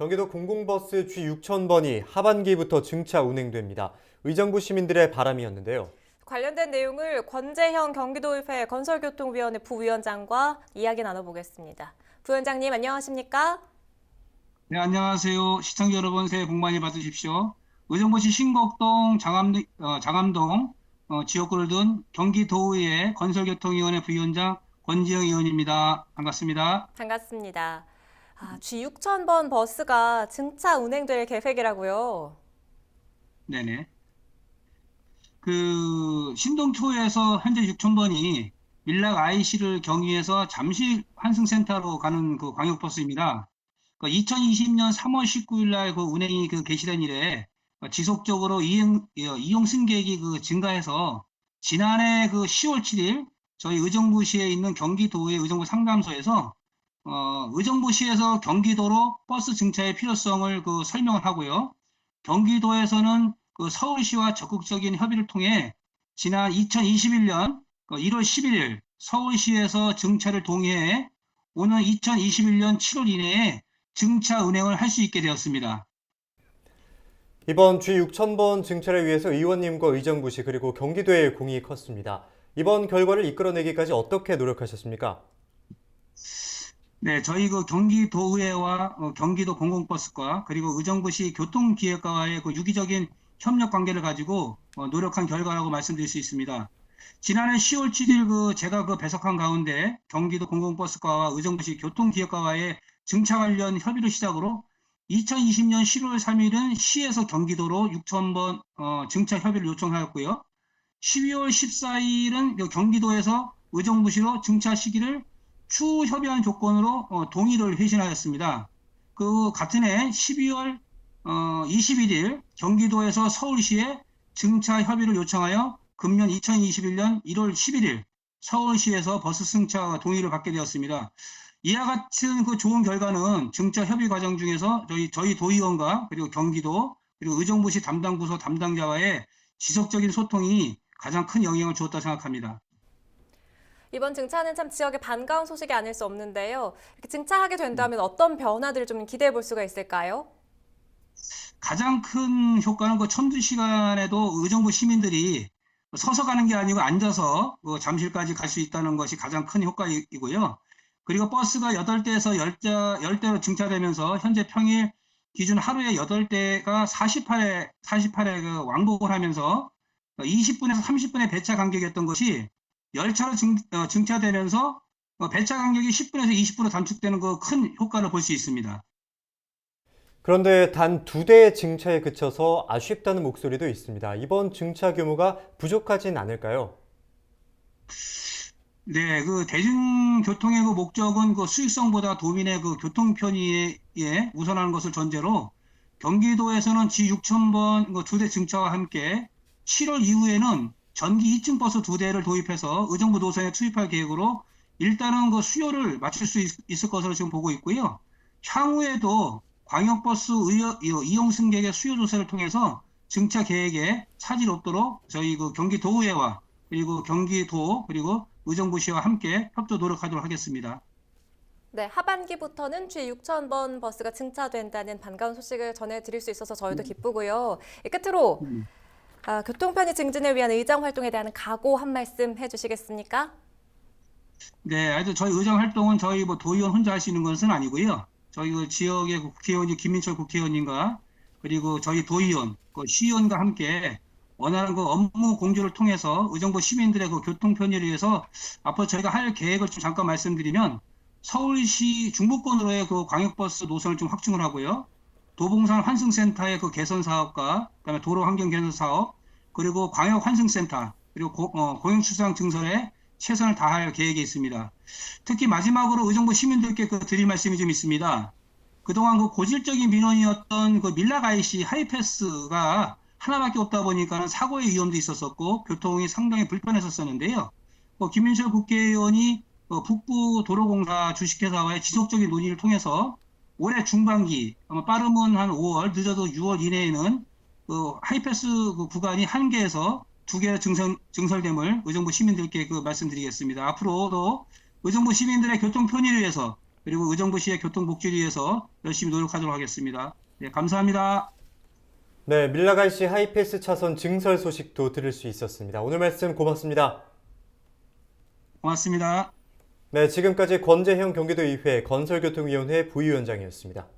경기도 공공버스 G6000번이 하반기부터 증차 운행됩니다. 의정부 시민들의 바람이었는데요. 관련된 내용을 권재형 경기도의회 건설교통위원회 부위원장과 이야기 나눠보겠습니다. 부위원장님 안녕하십니까? 네, 안녕하세요. 시청자 여러분, 새해 복 많이 받으십시오. 의정부시 신곡동 장암, 어, 장암동 어, 지역구를 둔 경기도의회 건설교통위원회 부위원장 권지영 의원입니다. 반갑습니다. 반갑습니다. 아, G6000번 버스가 증차 운행될 계획이라고요. 네네. 그 신동초에서 현재 6,000번이 밀락 IC를 경유해서 잠실 환승센터로 가는 그 광역버스입니다. 그 2020년 3월 19일 날 그 운행이 그 개시된 이래 지속적으로 이용, 어, 이용 승객이 그 증가해서 지난해 그 10월 7일 저희 의정부시에 있는 경기도의 의정부 상담소에서 어, 의정부시에서 경기도로 버스 증차의 필요성을 그 설명을 하고요. 경기도에서는 그 서울시와 적극적인 협의를 통해 지난 2021년 1월 11일 서울시에서 증차를 동의해 오는 2021년 7월 이내에 증차 운행을 할 수 있게 되었습니다. 이번 G6000번 증차를 위해서 의원님과 의정부시 그리고 경기도의 공이 컸습니다. 이번 결과를 이끌어내기까지 어떻게 노력하셨습니까? 네, 저희 그 경기도의회와 어, 경기도 공공버스과 그리고 의정부시 교통기획과와의 그 유기적인 협력 관계를 가지고 어, 노력한 결과라고 말씀드릴 수 있습니다. 지난해 10월 7일 그 제가 그 배석한 가운데 경기도 공공버스과와 의정부시 교통기획과와의 증차 관련 협의를 시작으로 2020년 7월 3일은 시에서 경기도로 6,000번 어, 증차 협의를 요청하였고요. 12월 14일은 경기도에서 의정부시로 증차 시기를 추후 협의한 조건으로 어, 동의를 회신하였습니다. 그 같은 해 12월 어, 21일 경기도에서 서울시에 증차 협의를 요청하여 금년 2021년 1월 11일 서울시에서 버스 승차 동의를 받게 되었습니다. 이와 같은 그 좋은 결과는 증차 협의 과정 중에서 저희 저희 도의원과 그리고 경기도 그리고 의정부시 담당 부서 담당자와의 지속적인 소통이 가장 큰 영향을 주었다 생각합니다. 이번 증차는 참 지역에 반가운 소식이 아닐 수 없는데요. 이렇게 증차하게 된다면 어떤 변화들을 좀 기대해 볼 수가 있을까요? 가장 큰 효과는 그 천두 시간에도 의정부 시민들이 서서 가는 게 아니고 앉아서 그 잠실까지 갈 수 있다는 것이 가장 큰 효과이고요. 그리고 버스가 8대에서 10대, 10대로 증차되면서 현재 평일 기준 하루에 8대가 48회, 48회 그 왕복을 하면서 20분에서 30분의 배차 간격이었던 것이 열차로 증, 어, 증차되면서 어, 배차 간격이 10분에서 20분으로 단축되는 그 큰 효과를 볼 수 있습니다. 그런데 단 두 대의 증차에 그쳐서 아쉽다는 목소리도 있습니다. 이번 증차 규모가 부족하진 않을까요? 네, 그 대중교통의 그 목적은 그 수익성보다 도민의 그 교통 편의에 우선하는 것을 전제로 경기도에서는 G6000번 그두대 증차와 함께 7월 이후에는 전기 2층 버스 두 대를 도입해서 의정부 노선에 투입할 계획으로 일단은 그 수요를 맞출 수 있, 있을 것으로 지금 보고 있고요. 향후에도 광역버스 이용 승객의 수요 조사를 통해서 증차 계획에 차질 없도록 저희 그 경기도의회와 그리고 경기도 그리고 의정부시와 함께 협조 노력하도록 하겠습니다. 네, 하반기부터는 G6000번 버스가 증차된다는 반가운 소식을 전해드릴 수 있어서 저희도 기쁘고요. 이 끝으로 음. 아, 교통편의 증진을 위한 의정 활동에 대한 각오 한 말씀 해주시겠습니까? 네, 하여튼 저희 의정 활동은 저희 뭐 도의원 혼자 있는 것은 아니고요. 저희 그 지역의 국회의원이 김민철 국회의원님과 그리고 저희 도의원, 그 시의원과 함께 원하는 그 업무 공조를 통해서 의정부 시민들의 그 교통 편의를 위해서 앞으로 저희가 할 계획을 좀 잠깐 말씀드리면 서울시 중부권으로의 그 광역버스 노선을 좀 확충을 하고요. 도봉산 환승센터의 그 개선 사업과 그다음에 도로 환경 개선 사업 그리고 광역 환승센터 그리고 고, 어, 공영수상 증설에 최선을 다할 계획이 있습니다. 특히 마지막으로 의정부 시민들께 그 드릴 말씀이 좀 있습니다. 그동안 그 고질적인 민원이었던 그 IC 하이패스가 하나밖에 없다 보니까는 사고의 위험도 있었었고 교통이 상당히 불편했었었는데요. 뭐 김민철 국회의원이 어, 북부 도로공사 주식회사와의 지속적인 논의를 통해서 올해 중반기 아마 빠르면 한 5월 늦어도 6월 이내에는 그 하이패스 그 구간이 한 개에서 두 개 증설, 증설됨을 의정부 시민들께 그 말씀드리겠습니다. 앞으로도 의정부 시민들의 교통 편의를 위해서 그리고 의정부시의 교통 복지를 위해서 열심히 노력하도록 하겠습니다. 네, 감사합니다. 네, 밀라갈시 하이패스 차선 증설 소식도 들을 수 있었습니다. 오늘 말씀 고맙습니다. 고맙습니다. 네, 지금까지 권재형 경기도의회 건설교통위원회 부위원장이었습니다.